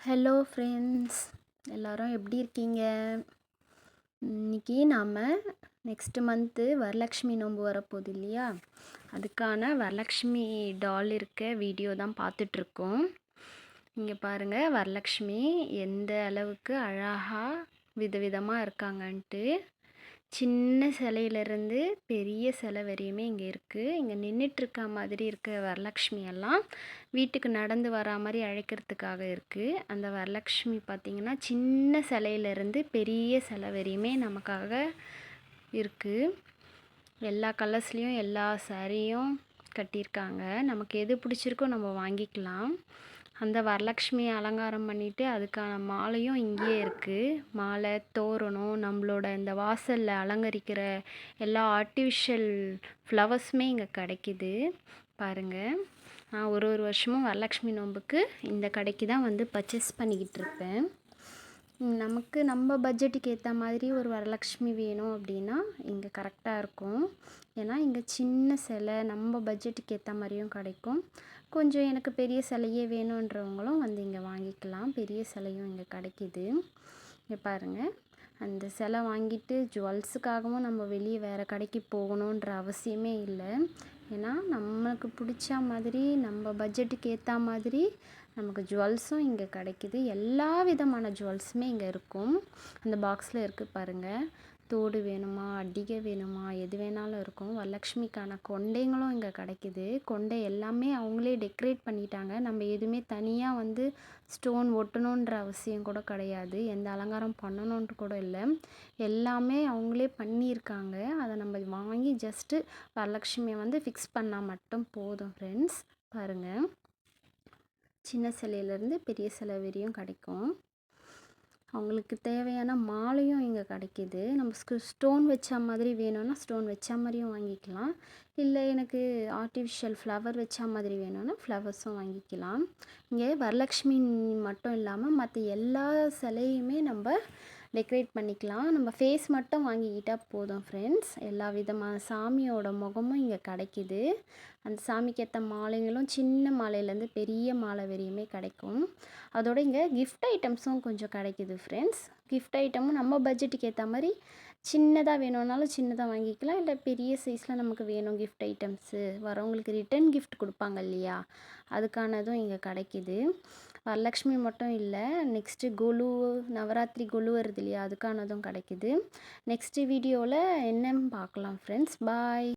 Hello friends எல்லோரும் எப்படி இருக்கீங்க? இன்னைக்கு நாம் நெக்ஸ்ட்டு மந்த்து வரலக்ஷ்மி நோன்பு வரப்போகுது இல்லையா? அதுக்கான வரலக்ஷ்மி டால் இருக்க வீடியோ தான் பார்த்துட்ருக்கோம். இங்கே பாருங்கள் வரலக்ஷ்மி எந்த அளவுக்கு அழகாக விதவிதமாக இருக்காங்கன்ட்டு. சின்ன சிலையிலேருந்து பெரிய சிலை வரையுமே இங்கே இருக்குது இங்கே நின்றுட்டுருக்க மாதிரி இருக்க வரலக்ஷ்மி எல்லாம் வீட்டுக்கு நடந்து வரா மாதிரி அழைக்கிறதுக்காக இருக்குது அந்த வரலக்ஷ்மி பார்த்திங்கன்னா சின்ன சிலையிலேருந்து பெரிய சிலை வரையுமே நமக்காக இருக்குது எல்லா கலர்ஸ்லேயும் எல்லா சாரியும் கட்டியிருக்காங்க. நமக்கு எது பிடிச்சிருக்கோ நம்ம வாங்கிக்கலாம். அந்த வரலக்ஷ்மி அலங்காரம் பண்ணிவிட்டு அதுக்கான மாலையும் இங்கேயே இருக்குது மாலை தோரணம் நம்மளோட இந்த வாசலில் அலங்கரிக்கிற எல்லா ஆர்டிஃபிஷியல் ஃப்ளவர்ஸுமே இங்கே கிடைக்கிது. பாருங்கள் நான் ஒரு ஒரு வருஷமும் வரலக்ஷ்மி நோன்புக்கு இந்த கடைக்கு தான் வந்து பர்ச்சேஸ் பண்ணிக்கிட்டு இருப்பேன். நமக்கு நம்ம பட்ஜெட்டுக்கு ஏற்ற மாதிரி ஒரு வரலக்ஷ்மி வேணும் அப்படின்னா இங்கே கரெக்டாக இருக்கும். ஏன்னா இங்கே சின்ன சிலை நம்ம பட்ஜெட்டுக்கு ஏற்ற மாதிரியும் கிடைக்கும். கொஞ்சம் எனக்கு பெரிய சிலையே வேணுன்றவங்களும் வந்து இங்கே வாங்கிக்கலாம். பெரிய சிலையும் இங்கே கிடைக்கிது. இங்கே பாருங்கள் அந்த சிலை வாங்கிட்டு ஜுவல்ஸுக்காகவும் நம்ம வெளியே வேறு கடைக்கு போகணுன்ற அவசியமே இல்லை. ஏன்னா நம்மளுக்கு பிடிச்ச மாதிரி நம்ம பட்ஜெட்டுக்கு ஏற்ற மாதிரி நமக்கு ஜுவல்ஸும் இங்கே கிடைக்கிது. எல்லா விதமான ஜுவல்ஸுமே இங்கே இருக்கும். அந்த பாக்ஸில் இருக்குது பாருங்கள் தோடு வேணுமா அடிகை வேணுமா எது வேணாலும் இருக்கும். வரலட்சுமிக்கான கொண்டைங்களும் இங்கே கிடைக்கிது. கொண்டை எல்லாமே அவங்களே டெக்கரேட் பண்ணிட்டாங்க. நம்ம எதுவுமே தனியாக வந்து ஸ்டோன் ஒட்டணுன்ற அவசியம் கூட கிடையாது. எந்த அலங்காரம் பண்ணணுன்ட்டு கூட இல்லை. எல்லாமே அவங்களே பண்ணியிருக்காங்க. அதை நம்ம வாங்கி ஜஸ்ட்டு வரலக்ஷ்மியை வந்து ஃபிக்ஸ் பண்ணால் மட்டும் போதும் ஃப்ரெண்ட்ஸ் பாருங்கள் சின்ன சிலையிலேருந்து பெரிய சிலை வரையும் கிடைக்கும். அவங்களுக்கு தேவையான மாலையும் இங்கே கிடைக்கிது. நம்ம ஸ்டோன் வச்ச மாதிரி வேணும்னா ஸ்டோன் வச்ச மாதிரியும் வாங்கிக்கலாம். இல்லை எனக்கு ஆர்டிஃபிஷியல் ஃப்ளவர் வச்ச மாதிரி வேணும்னா ஃப்ளவர்ஸும் வாங்கிக்கலாம். இங்கே வரலக்ஷ்மி மட்டும் இல்லாமல் மற்ற எல்லா சிலையுமே நம்ம டெக்கரேட் பண்ணிக்கலாம். நம்ம ஃபேஸ் மட்டும் வாங்கிக்கிட்டால் போதும் ஃப்ரெண்ட்ஸ் எல்லா விதமான சாமியோட முகமும் இங்கே கிடைக்கிது. அந்த சாமிக்கு ஏற்ற மாலைகளும் சின்ன மாலையிலேருந்து பெரிய மாலை வரையுமே கிடைக்கும். அதோட இங்கே கிஃப்ட் ஐட்டம்ஸும் கொஞ்சம் கிடைக்கிது ஃப்ரெண்ட்ஸ் கிஃப்ட் ஐட்டமும் நம்ம பட்ஜெட்டுக்கு ஏற்ற மாதிரி சின்னதாக வேணும்னாலும் சின்னதாக வாங்கிக்கலாம். இல்லை பெரிய சைஸில் நமக்கு வேணும் கிஃப்ட் ஐட்டம்ஸு வரவங்களுக்கு ரிட்டன் கிஃப்ட் கொடுப்பாங்க இல்லையா? அதுக்கானதும் இங்கே கிடைக்கிது. வரலக்ஷ்மி மட்டும் இல்லை நெக்ஸ்ட்டு கொலு நவராத்திரி கொலு வருது இல்லையா? அதுக்கானதும் கிடைக்கிது. நெக்ஸ்ட்டு வீடியோவில் என்னன்னு பார்க்கலாம் ஃப்ரெண்ட்ஸ் பாய்